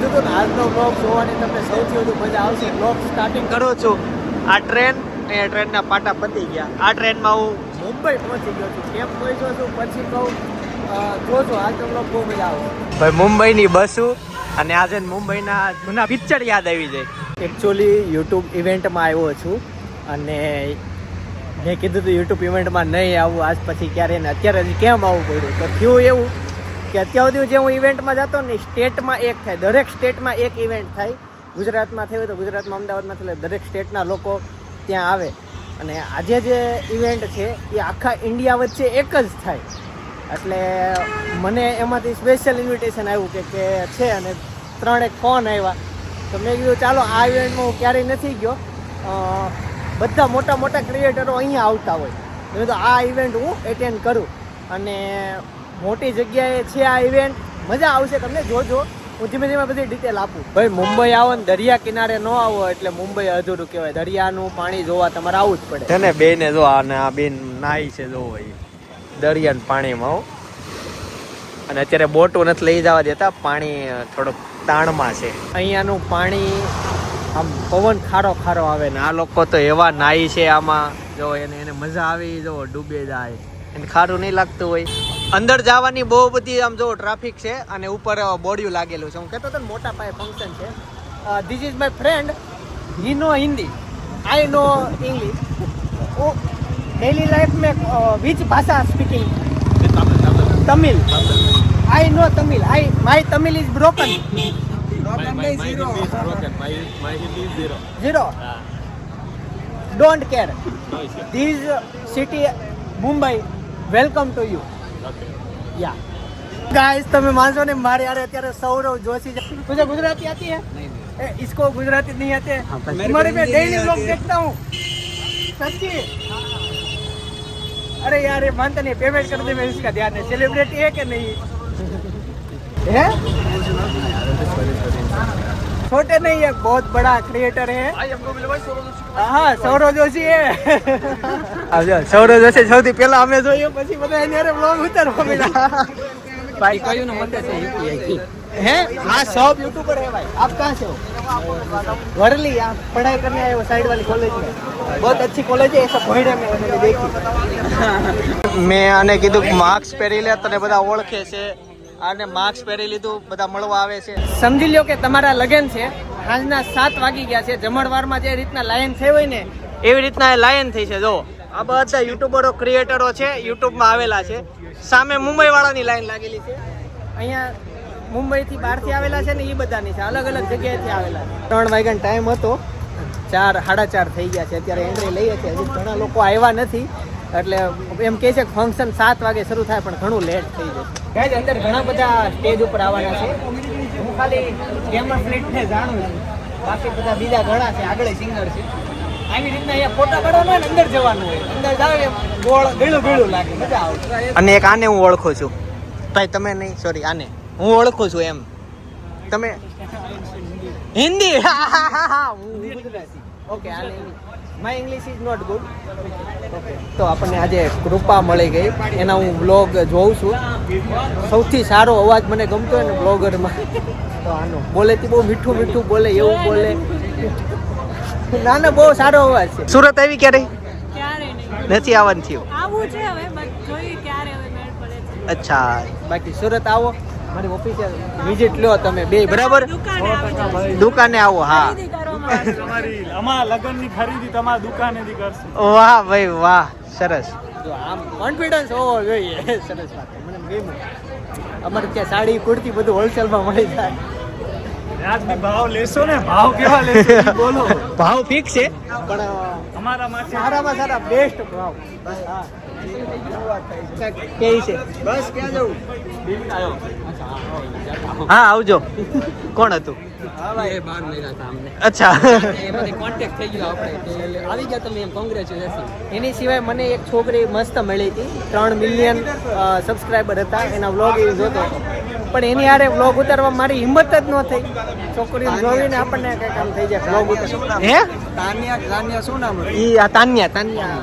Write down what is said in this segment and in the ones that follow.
કીધું હતું ને આજનો બ્લોગ જોવાની તમને સૌથી વધુ મજા આવશે. બ્લોગ સ્ટાર્ટિંગ કરો છો. આ ટ્રેન એ ટ્રેનના પાટા પતી ગયા. આ ટ્રેનમાં હું મુંબઈ પહોંચી ગયો છું. કેમ પહોંચ્યો છું? પછી કહું જોજો આજનો બ્લોગ બહુ મજા આવશે. ભાઈ મુંબઈની બસો અને આજે મુંબઈના જૂના પિક્ચર યાદ આવી જાય. એકચ્યુઅલી યુટ્યુબ ઇવેન્ટમાં આવ્યો છું અને મેં કીધું હતું યુટ્યુબ ઇવેન્ટમાં નહીં આવું. આજ પછી ક્યારે ને અત્યારે હજી કેમ આવવું પડ્યું? તો થયું એવું. કે અત્યાર સુધી જે હું ઇવેન્ટમાં જતો ને સ્ટેટમાં એક થાય. દરેક સ્ટેટમાં એક ઇવેન્ટ થાય. ગુજરાતમાં થયું તો ગુજરાતમાં અમદાવાદમાં થયું દરેક સ્ટેટના લોકો ત્યાં આવે. અને આજે જે ઇવેન્ટ છે એ આખા ઇન્ડિયા વચ્ચે એક જ થાય. એટલે મને એમાંથી સ્પેશિયલ ઇન્વિટેશન આવ્યું કે છે અને ત્રણેક ફોન આવ્યા. તો મેં કીધું, ચાલો, આ ઇવેન્ટમાં હું ક્યારેય નથી ગયો. બધા મોટા મોટા ક્રિએટરો અહીંયા આવતા હોય. તો આ ઇવેન્ટ હું એટેન્ડ કરું. અને મોટી જગ્યાએ છે આ ઇવેન્ટ મજા આવશે તમને જોજો. હું ધીમે ધીમે બધી ડિટેલ આપું. ભાઈ મુંબઈ આવો ને દરિયા કિનારે ન આવો એટલે મુંબઈ અધૂરું કહેવાય. દરિયાનું પાણી જોવા તમારે આવવું જ પડે. ને બેને જો અને આ બેન નાઈ છે એ. દરિયાના પાણીમાં હો. અને અત્યારે બોટો નથી લઈ જવા દેતા પાણી થોડોક તાણમાં છે. અહીંયાનું પાણી આમ પવન ખારો ખારો આવે ને. આ લોકો તો એવા નાઈ છે આમાં. જો એને એને મજા આવી જો ડૂબે જાય. એને ખારું નહીં લાગતું હોય. અંદર જવાની બહુ બધી આમ જો ટ્રાફિક છે અને ઉપર બોડિયું લાગેલું છે. હું કહેતો હતો ને મોટા પાયે ફંક્શન છે. This is my friend he know Hindi I know English oh daily life મેં વિચ ભાષા speaking Tamil. I know Tamil. I my Tamil is broken zero don't care these city Mumbai welcome to you yeah guys તમે માનશો ને મારે યાર અત્યારે સૌરવ જોશી છે तुझे गुजराती आती है ए, इसको गुजराती नहीं आते तुम्हारे में डेली लोग देखता हूँ सच्ची अरे यार ये मानता नहीं पेमेंट कर दे मैं इसका ध्यान है सेलिब्रिटी है कि नहीं है छोटे नहीं है बहुत बड़ा क्रिएटर है હા સૌરવ જોશી હે સૌરવ જોશી સૌથી પહેલા અમે જોઈએ પછી બધા એની હારે બ્લોગ ઉતારવા મળ્યા भाई कहीं ना मत ऐसे है हाँ सब यूट्यूबर है भाई आप कहाँ से हो वर्ली आप पढ़ाई करने आए हो साइड वाली कॉलेज में बहुत अच्छी कॉलेज है ऐसा कोयडा में मैंने देखी મેં આને કીધું માર્ક્સ પહેરી લે તને બધા ઓળખે છે આને માર્ક્સ પહેરી લીધું, બધા મળવા આવે છે. સમજી લ્યો કે તમારા લગન છે સાંજના સાત વાગી ગયા છે, જમણવારમાં જે રીતના લાયન થઈ હોય ને, એવી રીતના લાયન થઈ છે, જો. આ બધા યુટ્યુબરો ક્રિએટરો છે યુટ્યુબમાં આવેલા છે. સામે મુંબઈ વાળાની લાઈન લાગેલી છે. અહીંયા મુંબઈથી બહારથી આવેલા છે ને એ બધાની છે, અલગ અલગ જગ્યાએથી આવેલા ત્રણ વાગ્યાનો ટાઈમ હતો. ચાર, સાડા ચાર થઈ ગયા છે, અત્યારે એન્ટ્રી લઈએ છીએ. હજી ઘણા લોકો આવ્યા નથી. એટલે એમ કહે છે કે ફંક્શન સાત વાગે શરૂ થાય પણ ઘણું લેટ થઈ જશે ગાઈઝ અંદર ઘણા બધા સ્ટેજ ઉપર આવવાના છે. હું ખાલી ગેમર ફ્લીટને જાણું છું. બાકી બધા બીજા ઘણા છે આગળ સિંગર છે. આવી રીતના અહીંયા ફોટા પાડવાના હોય અંદર જવાનું હોય. અંદર જાવ એમ ગોળ ગળું ગળું લાગે મજા આવે. અને એક આને હું ઓળખું છું. ભાઈ તમે નહીં સોરી આને. હું ઓળખું છું એમ. તમે હિન્દી? હું ગુજરાતી. ઓકે આને my English is not good તો આપણને આજે કૃપા મળી ગઈ. એના હું બ્લોગ જોઉં છું. સૌથી સારો અવાજ મને ગમતો હોય ને બ્લોગરમાં તો આનો. બોલેથી બહુ મીઠું મીઠું બોલે એવું બોલે. ના ના બહુ સારો અવાજ છે. સુરત આવી ક્યારે ક્યારે નથી આવવાનું થયું? આવું છે હવે બટ જોઈએ ક્યારે હવે મેળ પડે છે. અચ્છા. બાકી સુરત આવો. મારી ઓફિસે વિઝિટ લો તમે બે. બરાબર? દુકાને આવી. જાઓ. દુકાને આવો હા. તમારી અમારા લગ્નની ખરીદી તમારા દુકાનેથી કરશું. વાહ ભાઈ વાહ સરસ. જો આમ કોન્ફિડન્સ હોવો જોઈએ સરસ વાત. મને ગમ્યું. અમારે ત્યાં સાડી કુર્તી બધું હોલસેલમાં મળી જાય. વ્યાજબી ભાવ લેશો ને? ભાવ કેવા લેશો? બોલો. ભાવ ફિક્સ છે. પણ અમારા માટે સારામાં સારા બેસ્ટ ભાવ. હા. કે છે? બસ ક્યાં જવું? હા આવજો. કોણ હતું? અચ્છા. કોન્ટેક્ટ થઈ ગયો આપણે. આવી ગયા તમે એમ કોંગ્રેચ્યુલેશન એની સિવાય મને એક છોકરી મસ્ત મળી હતી. ત્રણ મિલિયન સબસ્ક્રાઈબર હતા. એના વ્લોગ એ જોતો હતો. પણ એની આરે વ્લોગ ઉતારવા મારી હિંમત જ ન થઈ. છોકરી જોઈને આપણને કંઈક કામ થઈ જાય. વ્લોગ ઉતાર હે? તાન્યા તાન્યા શું નામ હતું? ઈ આ તાન્યા. તાન્યા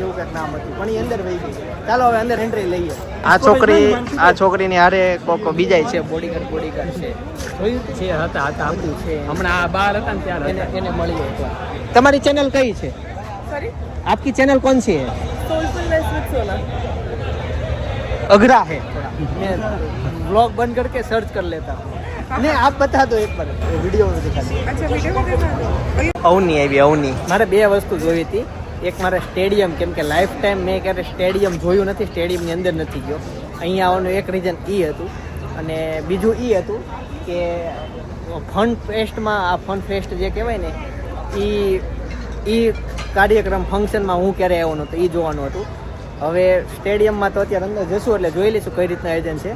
એવું કઈ નામ હતું. પણ એ અંદર વહી ગઈ ચાલો હવે અંદર એન્ટ્રી લઈએ. આ છોકરી આ છોકરીની હારે કોક બીજાય છે. બોડીગાર્ડ બોડીગાર્ડ છે. જોયું? છે હતા હતા હતું છે. હમણાં આ બાર હતા ને ત્યારે એને એને મળીએ તમારી ચેનલ કઈ છે? સોરી આપકી ચેનલ કોણ છે? સોલફુલ વેસ્ટ અઘરા હે. મેં બ્લોગ બંધ કરકે સર્ચ કર લેતા. ને આપ બતા દો એક વાર. વીડિયો અચ્છા વીડિયો અવની આવી અવની. મારે બે વસ્તુ જોઈ હતી. એક મારે સ્ટેડિયમ, કેમ કે લાઈફ ટાઈમ મેં ક્યારે સ્ટેડિયમ જોયું નથી, સ્ટેડિયમની અંદર નથી ગયો. અહીંયા આવવાનું એક રીઝન એ હતું. અને બીજું એ હતું કે ફન ફેસ્ટમાં આ ફન ફેસ્ટ જે કહેવાય ને એ એ કાર્યક્રમ ફંક્શનમાં હું ક્યારે આવ્યો નહોતો એ જોવાનું હતું. હવે સ્ટેડિયમમાં તો અત્યારે અંદર જશું, એટલે જોઈ લઈશું કઈ રીતના આયોજન છે.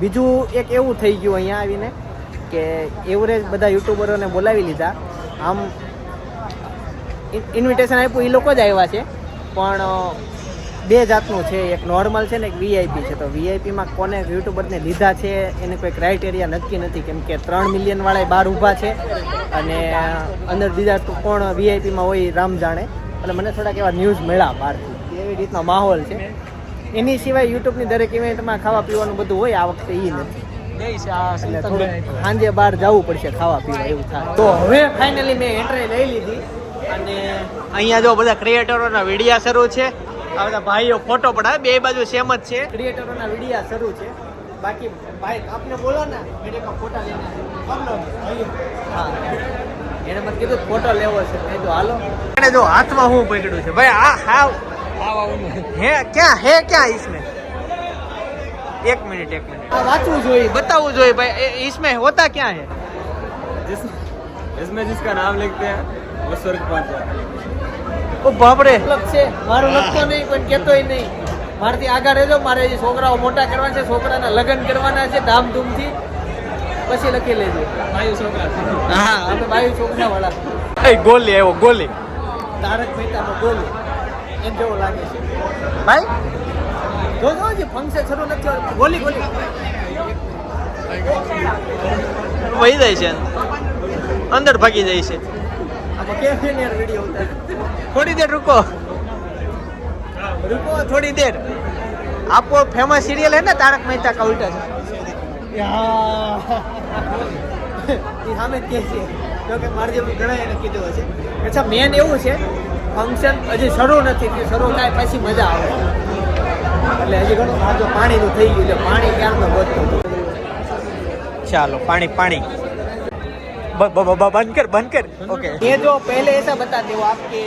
બીજું એક એવું થઈ ગયું અહીંયા આવીને કે એવરેજ બધા યુટ્યુબરોને બોલાવી લીધા. આમ ઇન્વિટેશન આપ્યું એ લોકો જ આવ્યા છે. પણ બે જાતનું છે. એક નોર્મલ છે ને એક વીઆઈપી છે. તો વીઆઈપીમાં કોને યુટ્યુબરને લીધા છે એને કોઈ ક્રાઇટેરિયા નક્કી નથી. કેમ કે ત્રણ મિલિયન વાળા બહાર ઊભા છે અને અંદર બીજા તો કોણ વીઆઈપીમાં હોય રામ જાણે. એટલે મને થોડાક એવા ન્યૂઝ મળ્યા બહારથી. એવી રીતનો માહોલ છે. એની સિવાય યુટ્યુબની દરેક ઇવેન્ટમાં ખાવા પીવાનું બધું હોય આ વખતે એ નથી. સાંજે બહાર જવું પડશે ખાવા પીવા એવું થાય. તો હવે ફાઇનલી મેં એન્ટ્રી લઈ લીધી. અને અહીંયા જો બધા ક્રિએટરોના વિડીયા શરૂ છે. આ બધા ભાઈઓ ફોટો પડાવે બે બાજુ સેમ જ છે. ક્રિએટરોના વિડીયા શરૂ છે. બાકી ભાઈ આપને બોલો ને મેરે ફોટા લેના હા. એને મને કીધું ફોટો લેવો છે. મેં તો હાલો. અને જો હાથમાં હું પકડ્યું છે. ભાઈ આ હાવ. હે ક્યાં હે ક્યાં ઈસમે? એક મિનિટ એક મિનિટ. વાંચવું જોઈએ. બતાવવું જોઈએ ભાઈ. ઈસમે હોતા ક્યાં હે? जिसमें जिसका नाम लिखते हैं બસો પાંચ ઓ બાપરે. છે. મારું લખતો નહીં પણ કહેતોય નહીં. મારાથી આગળ રહેજો. મારે છોકરાઓ મોટા કરવા છે છોકરાના લગ્ન કરવાના છે ધામધૂમથી. પછી લખી લેજો. બાયુ છોકરા. હા અમે બાયુ છોકરા વાળા એ ગોલી એવો ગોલી. તારક મહેતાનો ગોલી. એમ જેવો લાગે છે? ભાઈ? જો જો જે ફંક્શન શરૂ નથી ગોલી ગોલી. વહી જાય છે. અંદર ભાગી જાય છે. થોડી દેર રૂકો. રૂકો થોડી દેર. આપો ફેમસ સિરિયલ હે ને તારક મહેતા કા ઉલ્ટા ચશ્મા સામે કે છે. જોકે કે મારે જેવું ઘણા એને કીધું હશે. અચ્છા મેન એવું છે ફંક્શન હજી શરૂ નથી કે શરૂ થાય પછી મજા આવે. એટલે હજી ઘણું આ પાણીનું થઈ ગયું એટલે પાણી ક્યારનું વધતું ચાલો પાણી પાણી. बनकर बनकर। ओके ये जो पहले ऐसा बताते हो आपके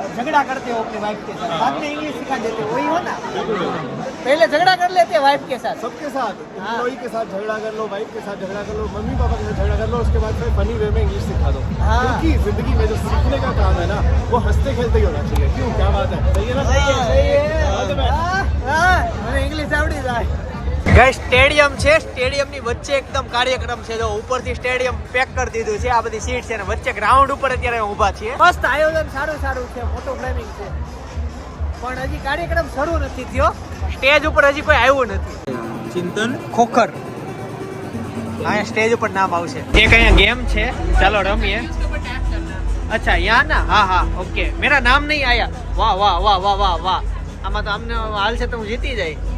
झगड़ा करते हो अपने वाइफ के साथ बाद में इंग्लिश सिखा देते हो वही हो ना? पहले झगड़ा कर लेते हैं वाइफ के साथ। सबके साथ हाँ। एम्प्लॉई के साथ झगड़ा कर लो वाइफ के साथ झगड़ा कर लो मम्मी पापा के साथ झगड़ा कर लो उसके बाद फिर फनी वे में इंग्लिश सिखा दो। हाँ। क्योंकि ज़िंदगी में जो सीखने का काम है ना वो हँसते खेलते ही होना चाहिए। क्यों? क्या बात है? सही है ना? हाँ, सही है। सही है मैंने इंग्लिश आवड़ी जाए। ગઈ સ્ટેડિયમ છે. સ્ટેડિયમની વચ્ચે એકદમ કાર્યક્રમ છે. જો ઉપરથી સ્ટેડિયમ પેક કરી દીધું છે. આ બધી સીટ છે અને વચ્ચે ગ્રાઉન્ડ ઉપર અત્યારે ઊભા છીએ. મસ્ત આયોજન સારું સારું છે. મોટું ફ્લેમિંગ છે. પણ હજી કાર્યક્રમ શરૂ નથી થયો. સ્ટેજ ઉપર હજી કોઈ આવ્યું નથી. ચિંતન? ખોખર. અહીંયા સ્ટેજ ઉપર નામ આવશે. એક અહીંયા ગેમ છે. ચાલો રમીએ. અચ્છા યા ના. હા હા ઓકે મેરા નામ નહીં આયા. વાહ વાહ વાહ વાહ વાહ વાહ. આમાં તો અમને હાલ છે તો હું જીતી જાય.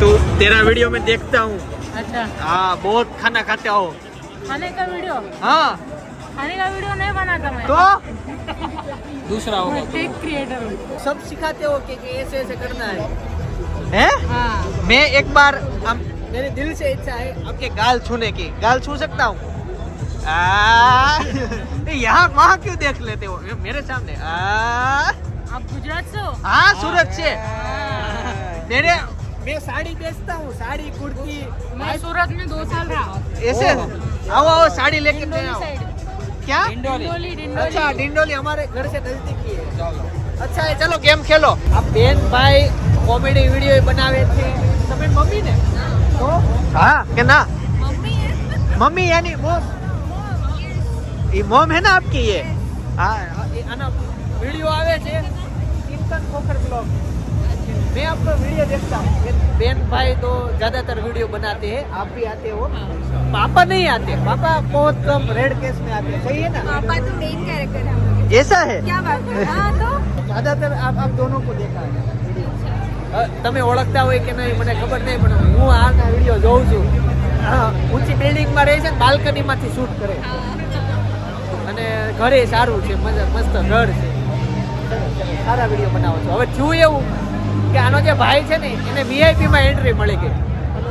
तू तेरा वीडियो में देखता हूँ। अच्छा। हाँ बहुत खाना खाते हो। खाने का वीडियो हाँ। खाने का वीडियो नहीं बनाता मैं। तो? दूसरा होगा मैं टेक क्रिएटर हूँ। सब सिखाते हो कि, कि ऐसे ऐसे करना है। है? हाँ। मैं एक बार हम मेरे दिल से इच्छा है आपके गाल छूने की। गाल छू सकता हूँ? यहाँ वहाँ क्यों देख लेते हो? मेरे सामने। आ, आप गुजरात से हो? हाँ सूरत से। मेरे मैं साड़ी बेचता हूँ साड़ी कुर्ती मैं सूरत में दो साल रहा ऐसे आओ आओ साड़ी लेके मैं डिंडोली आओ साइड क्या डिंडोली डिंडोली अच्छा डिंडोली हमारे घर से नजदीक ही है अच्छा है चलो गेम खेलो अब बेन भाई કોમેડી વિડીયો બનાવે છે તમે મમ્મી ને તો हाँ क्या ना मम्मी है मम्मी यानी मोम ये मोम है ना आपकी ये हाँ એ આના વિડીયો આવે છે ચિંતન ખોખર બ્લોગ मैं आपका वीडियो देखता हूँ ये बहन भाई तो ज्यादातर वीडियो बनाते हैं आप भी आते हो पापा नहीं आते पापा बहुत कम रेड केस में आते हैं सही है ना पापा तो मेन कैरेक्टर है हमारे ऐसा है क्या बात है हाँ तो ज्यादातर आप आप दोनों को देखा है અ, તમે ઓળખતા હોય કે નહીં મને ખબર નહીં પણ હું આ વિડીયો જોઉં છું હા, ઊંચી બિલ્ડિંગમાં રહે છે ને બાલ્કનીમાંથી શૂટ કરે અને ઘરે સારું છે મજા મસ્ત ઘર છે સારા વિડીયો બનાવો છો હવે થયું એવું કે આનો જે ભાઈ છે ને, એને વીઆઈપીમાં એન્ટ્રી મળી ગઈ.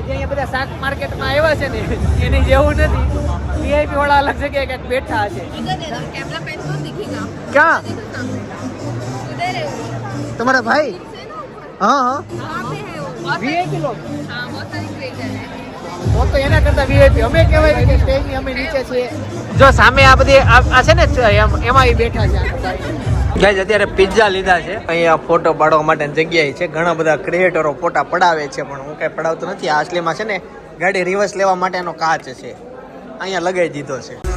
અહીંયા બધા શાક માર્કેટમાં આવ્યા છે ને, એની જેવું નથી. વીઆઈપી વાળા અલગ જગ્યાએ કંઈક બેઠા છે ક્યાં? તમારા ભાઈ? હા હા. હું તો એના કરતા વીઆઈપી અમે કહેવાય કે અમે નીચે છીએ. જો સામે આ બધી આ છે ને, એમાં એ બેઠા છે ગાઈઝ અત્યારે પિઝા લીધા છે. અહીંયા ફોટો પાડવા માટેની જગ્યાએ છે. ઘણા બધા ક્રિએટરો ફોટા પડાવે છે, પણ હું કઈ પડાવતો નથી. આ છે ને, ગાડી રિવર્સ લેવા માટેનો કાચ છે. અહીંયા લગાવી દીધો છે.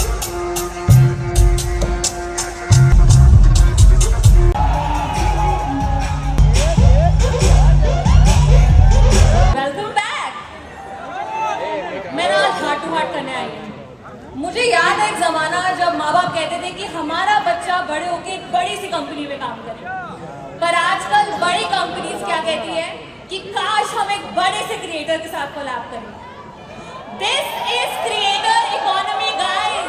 कहते थे कि हमारा बच्चा बड़े होके एक बड़ी सी कंपनी में काम करे पर आजकल बड़ी कंपनीज़ क्या कहती है कि काश हम एक बड़े से क्रिएटर के साथ कोलैब करें। This is creator economy guys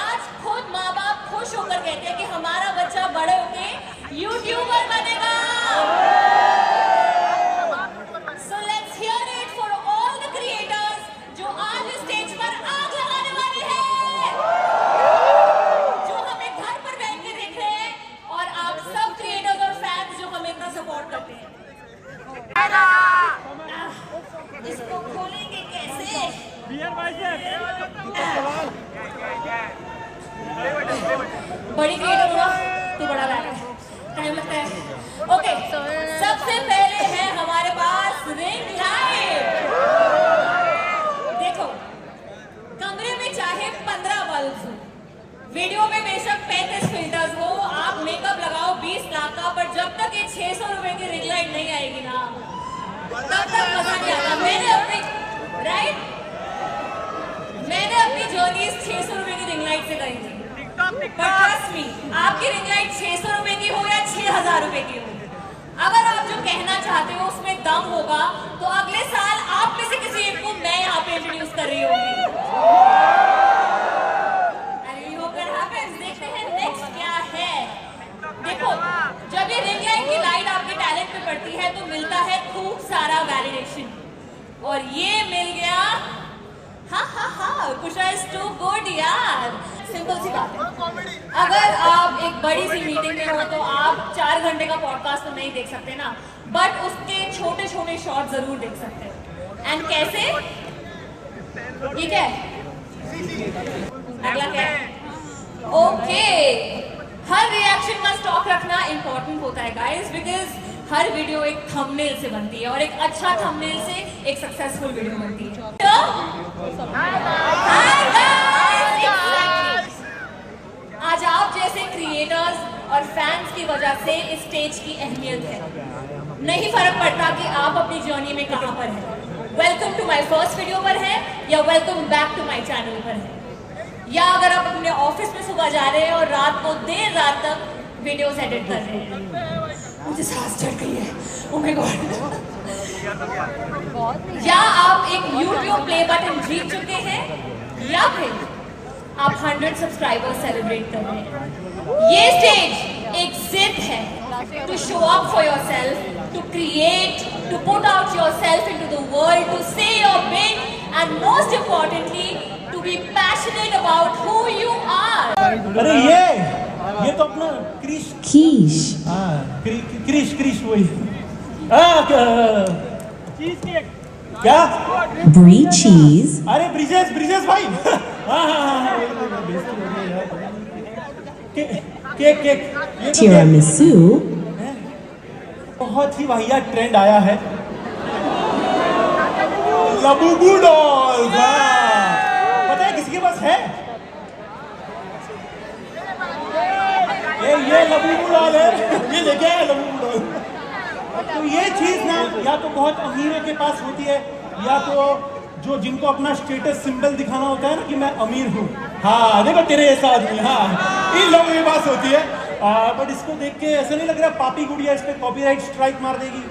आज खुद माँ बाप खुश होकर कहते हैं कि हमारा बच्चा बड़े होके यूट्यूबर बनेगा So let's hear it for all the creators जो आज स्टेज पर आग लगाने वाले हैं जो हमें घर पर बैठ के देख रहे हैं और आप सब क्रिएटर्स और फैंस जो हमें इतना सपोर्ट करते हैं इसको खोलेंगे कैसे? बड़ी क्रिएटर हो ना तो बड़ा बैग टाइम लगता है। ओके सबसे पहले है हमारे पास रिंग लाइट देखो, कमरे में चाहे पंद्रह बल्ब वीडियो में बेशक पैंतीस फिल्टर्स हो, आप मेकअप लगाओ, बीस लाख का, पर जब तक ये छह सौ रुपए की रिंग लाइट नहीं आएगी ना तब तक मज़ा नहीं आता मैंने अपनी राइट मैंने अपनी जर्नी छह सौ रुपए की रिंग लाइट से करी थी। ट्रस्ट मी आपकी रिंग लाइट छह सौ रुपए की हो या छह हज़ार रुपए की हो। अगर आप जो कहना चाहते हो उसमें दम होगा तो अगले साल आप में से किसी एक को मैं यहाँ पे इंट्रोड्यूस कर रही होगी I really hope that happens. देखते हैं नेक्स्ट क्या है देखो जब ये रिंग लाइट की लाइट पड़ती है तो मिलता है खूब सारा वैलिडेशन और ये मिल गया हाँ हाँ हाँ टू गुड यार। सिंपल सी बात है। अगर आप एक बड़ी सी मीटिंग में हो तो आप चार घंटे का पॉडकास्ट तो नहीं देख सकते ना। बट उसके छोटे छोटे शॉर्ट ज़रूर देख सकते हो। एंड कैसे? क्या है? अगला क्या ओके हर रिएक्शन का स्टॉक रखना इंपॉर्टेंट होता है गाइस बिकॉज़ हर वीडियो एक थंबनेल से बनती है और एक अच्छा थंबनेल से एक सक्सेसफुल वीडियो बनती है। तो. आज आप जैसे क्रिएटर्स और फैंस की वजह से इस स्टेज की अहमियत है। नहीं फ़र्क पड़ता कि आप अपनी जर्नी में कहाँ पर हैं। Welcome to my first video पर है या welcome back to my channel पर है। या अगर आप अपने ऑफ़िस में सुबह जा रहे हैं और रात को देर रात तक वीडियोस एडिट कर रहे हैं। मुझे सांस चढ़ गई है। Oh my God. या आप एक YouTube प्ले बटन जीत चुके हैं या फिर आप 100 सब्सक्राइबर्स सेलिब्रेट कर रहे हैं। ये स्टेज एक जिद है to show up for yourself to create to put out yourself into the world to say your big and most importantly to be passionate about who you are अरे ये! ये तो अपना क्रिश quiche, हाँ क्रि- क्रिश क्रिश वही हाँ चीज केक क्या brie cheese, अरे ब्रिजेश ब्रिजेश भाई हाँ हाँ हाँ हाँ वही, वही, वही, बेइज्जती हो रही है यार। के- केक केक ये तो केक tiramisu, बहुत ही वाहियात ट्रेंड आया है लबूबू डॉल्स हाँ पता है किसी के पास है ये ये लबूबू डॉल है ये लेके आया लबूबू डॉल तो ये चीज ना या तो बहुत अमीरों के पास होती है या तो जो जिनको अपना स्टेटस सिंबल दिखाना होता है ना कि मैं अमीर हूँ हाँ देखो तेरे ऐसा आदमी हाँ इन लोगों के पास होती है बट इसको देख के ऐसा नहीं लग रहा पापी गुड़िया इस पे कॉपीराइट स्ट्राइक मार देगी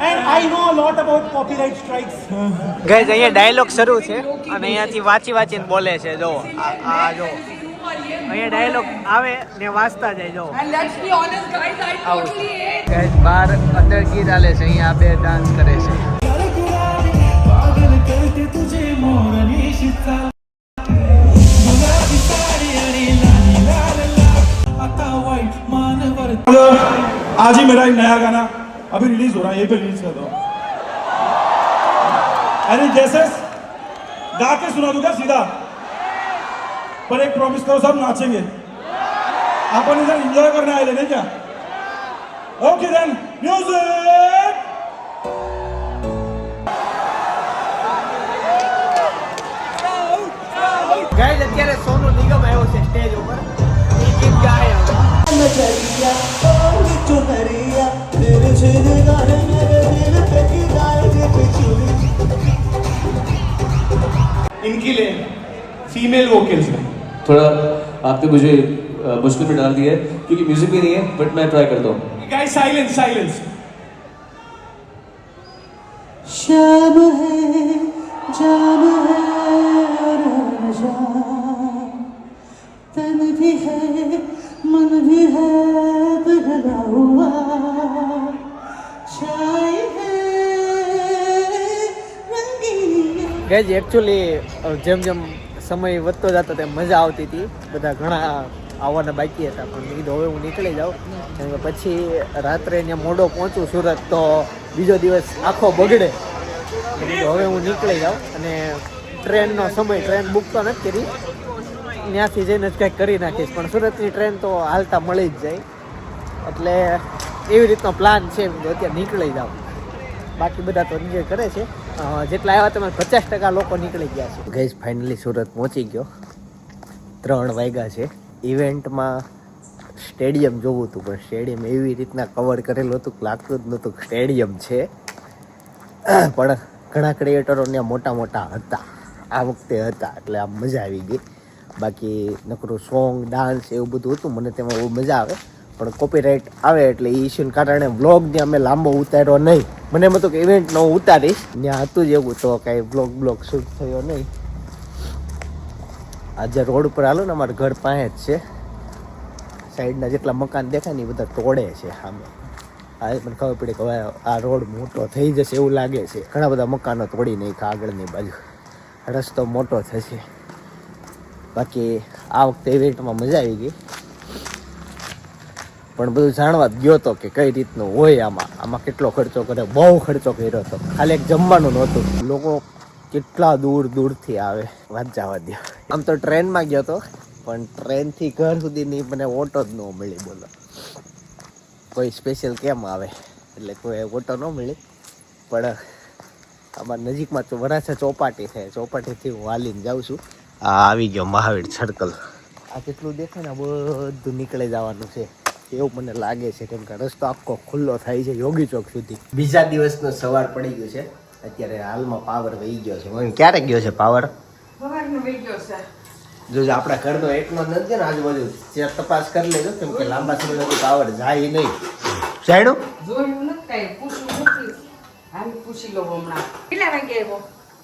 and I know lot about copyright strikes ગઈ અહીંયા ડાયલોગ શરૂ છે અને અહીંયાથી વાંચી વાંચીને બોલે છે જો આ આ જો અહીંયા ડાયલોગ આવે ને વાંચતા જાય જો And let's be honest, guys, I totally hate guys બહાર અંદર ગીત આલે છે અહીંયા આ બે ડાન્સ કરે છે आज ही मेरा एक नया गाना अभी रिलीज हो रहा है ये पे रिलीज कर दो अरे जैसे गा के सुना दूंगा सीधा पर एक प्रॉमिस करो सब नाचेंगे अपन इधर एंजॉय करने आए थे नहीं क्या ओके देन म्यूजिक ગાઈસ અત્યારે સોનુ નિગમ આવ્યો છે સ્ટેજ ઉપર એ ગીત ગાય હવે इनके लिए फीमेल वोकल्स में थोड़ा आपने मुझे अ, मुश्किल में डाल दिया है क्योंकि म्यूजिक भी नहीं है बट मैं ट्राई करता हूँ गाइस साइलेंस साइलेंस शाम है जाम है और नशा तन भी है मन भी है बदला हुआ छाए है रंगीन ગાઈસ એકચ્યુઅલી જેમ જેમ સમય વધતો જતો તેમ મજા આવતી હતી. બધા ઘણા આવવાના બાકી હતા, પણ મેં કીધું હવે હું નીકળી જાઉં. કેમ કે પછી રાત્રે ત્યાં મોડો પહોંચું સુરત તો બીજો દિવસ આખો બગડે. હવે હું નીકળી જાઉં અને ટ્રેનનો સમય, ટ્રેન બુક તો નથી કરી. ત્યાંથી જઈને જ કંઈક કરી નાખીશ, પણ સુરતની ટ્રેન તો હાલતા મળી જ જાય. એટલે એવી રીતનો પ્લાન છે અત્યારે નીકળી જાઉં. બાકી બધા તો એન્જોય કરે છે. જેટલા આવ્યા તમે પચાસ ટકા લોકો નીકળી ગયા છે. ગઈશ ફાઇનલી સુરત પહોંચી ગયો. ત્રણ વાગ્યા છે. ઇવેન્ટમાં સ્ટેડિયમ જોવું હતું, પણ સ્ટેડિયમ એવી રીતના કવર કરેલું હતું લાગતું જ નહોતું સ્ટેડિયમ છે. પણ ઘણા ક્રિએટરો ત્યાં મોટા મોટા હતા. આ વખતે હતા, એટલે આમ મજા આવી ગઈ. બાકી નકરું સોંગ ડાન્સ એવું બધું હતું, મને તેમાં બહુ મજા આવે. પણ કોપીરાઇટ આવે એટલે એ ઇસ્યુને કારણે વ્લોગ ને અમે લાંબો ઉતાર્યો નહીં. મને એમ હતું કે ઇવેન્ટ ન ઉતારીશ. ત્યાં હતું જ એવું તો કાંઈ વ્લોગ બ્લોગ શૂટ થયો નહીં. આજે રોડ ઉપર હાલો ને અમારા ઘર પાસે જ છે. સાઈડના જેટલા મકાન દેખાય ને એ બધા તોડે છે સામે. આ મને ખબર પડી કે હવે આ રોડ મોટો થઈ જશે એવું લાગે છે. ઘણા બધા મકાનો તોડી નાખ્યા આગળની બાજુ. રસ્તો મોટો થશે. બાકી આ વખતે ઇવેન્ટમાં મજા આવી ગઈ. પણ બધું જાણવા જ ગયો હતો કે કઈ રીતનું હોય આમાં. આમાં કેટલો ખર્ચો કરે બહુ ખર્ચો કર્યો હતો ખાલી એક જમવાનું નહોતું. લોકો કેટલા દૂર દૂરથી આવે. વાત જવા દો આમ તો ટ્રેનમાં ગયો હતો પણ ટ્રેનથી ઘર સુધીની મને ઓટો જ ન મળી બોલો. કોઈ સ્પેશિયલ કેમ આવે? એટલે કોઈ ઓટો ન મળી. પણ અમારા નજીકમાં તો વરાછા ચોપાટી છે. ચોપાટીથી હું હાલીને જાઉં છું. આ આવી ગયો મહાવીર સર્કલ આ કેટલું દેખાય ને બધું નીકળી જવાનું છે. એવું મને લાગે છે કેમ કે રસ્તો આખો ખુલ્લો થાય છે યોગી ચોક સુધી. બીજા દિવસનો સવાર પડી ગયો છે. અત્યારે હાલમાં પાવર વહી ગયો છે. ક્યારે ગયો છે પાવર? જો જો આપણા ઘરનો એકનો નથી ને આજુબાજુ. ત્યાં તપાસ કરી લેજો કેમ કે લાંબા સમય સુધી પાવર જાય નહીં. હાલ પૂછી લો હમણાં. કેટલા વાગે આવ્યો?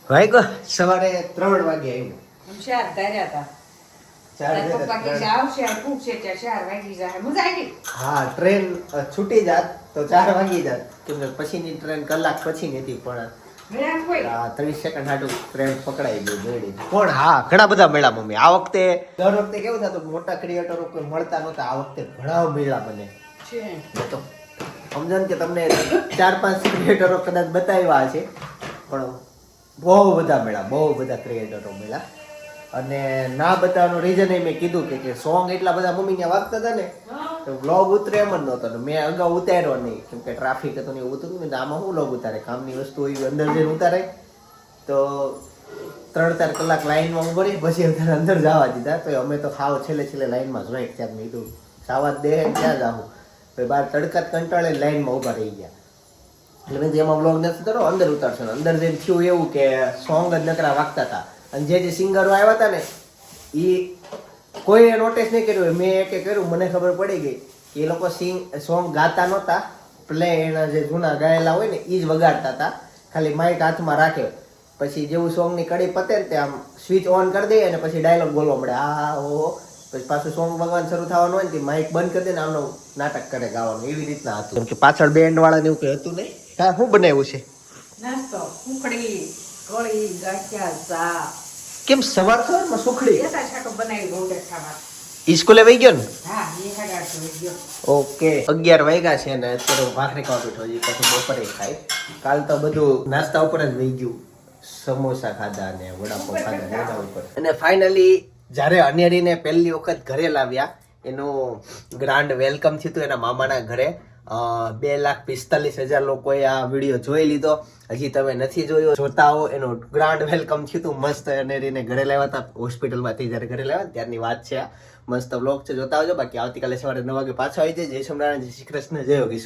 ભાઈ સવારે ત્રણ વાગે આવ્યું. ચાર ધાર્યા હતા. હા ટ્રેન છૂટી જાત તો ચાર વાગી જાત. કેમ કે પછીની ટ્રેન કલાક પછી નથી પણ મેળા ત્રીસ સેકન્ડ હાટું ટ્રેન પકડાઈ ગઈ પણ હા ઘણા બધા મેળા મમ્મી આ વખતે દર વખતે કેવું થતું મોટા ક્રિએટરો કોઈ મળતા નહોતા આ વખતે ઘણા મેળા બને તો સમજો ને કે તમને ચાર પાંચ ક્રિએટરો કદાચ બતાવ્યા છે પણ બહુ બધા મેળા બહુ બધા ક્રિએટરો મેળા. અને ના બતાવવાનું રીઝન એ મેં કીધું કે કે સોંગ એટલા બધા મમ્મી ત્યાં વાગતા હતા ને તો વ્લોગ ઉતરે એમ જ નહોતો ને મેં અગાઉ ઉતાર્યો નહીં. કેમ કે ટ્રાફિક હતો ને એવું હતું ને આમાં હું વ્લોગ ઉતારે? કામની વસ્તુ હોય અંદર જઈને ઉતારે તો ત્રણ ચાર કલાક લાઈનમાં ઊભો રહી પછી અત્યારે અંદર જવા દીધા. તો અમે તો ખાવ છેલ્લે છેલ્લે લાઈનમાં જોઈએ ત્યાં મેં કીધું સાવા જ દે ત્યાં ક્યાં જાવું પછી બહાર તડકા કંટાળે લાઈનમાં ઊભા રહી ગયા. એટલે મેં જેમાં વ્લોગ નથી કરો અંદર ઉતારશો. અંદર જઈને થયું એવું કે સોંગ જ નકરા વાગતા હતા. અને જે જે સિંગરો આવ્યા હતા ને એ કોઈએ નોટિસ નહીં કર્યું. મેં એકે કર્યું મને ખબર પડી ગઈ કે એ લોકો સિંગ સોંગ ગાતા નહોતા. પ્લે એના જે જૂના ગાયેલા હોય ને એ જ વગાડતા હતા. ખાલી માઇક હાથમાં રાખે પછી જેવું સોંગની કડી પતે ને તે આમ સ્વિચ ઓન કરી દઈએ અને પછી ડાયલોગ બોલવા મળે. આ હા ઓહો પછી પાછું સોંગ ભગવાન શરૂ થવાનું હોય ને તે માઇક બંધ કરી દે ને આમનું નાટક કરે ગાવાનું. એવી રીતના હતું. કેમ કે પાછળ બેન્ડ વાળાને એવું કંઈ હતું નહીં? હા શું બનાવ્યું છે? નાસ્તો ઉખડી. કળી ગાંઠિયા કેમ સવાર સવારમાં સુખડી? એસા શાકો બનાવી રોટે ખાવા ઈ સ્કૂલે વહી ગયો ને? હા એ હગાડ ગયો. ઓકે. અગિયાર વાગ્યા છે ને અત્યારે હું ભાખરી ખાવા બેઠો હજી પછી બપોરે ખાય કાલ તો બધું નાસ્તા ઉપર જ વહી ગયું. સમોસા ખાધા ને વડાપાવ ખાધા ને એના ઉપર. અને ફાઇનલી જ્યારે અનેરીને પહેલી વખત ઘરે લાવ્યા એનું ગ્રાન્ડ વેલકમ થયું હતું એના મામાના ઘરે. બે લાખ પિસ્તાલીસ હજાર લોકોએ આ વીડિયો જોઈ લીધો. હજી તમે નથી જોયો, જોતા હો. એનું ગ્રાન્ડ વેલકમ થયું હતું મસ્ત અને એને ઘરે લાવ્યા હતા. હોસ્પિટલમાંથી જ્યારે ઘરે લાવ્યા ને ત્યારની વાત છે આ. મસ્ત બ્લોગ છે. જોતા આવજો. બાકી આવતીકાલે સવારે નવ વાગે પાછો આવી જાય જય સોમનારાયણ જય શ્રી કૃષ્ણ. જય યોગીશ્વર.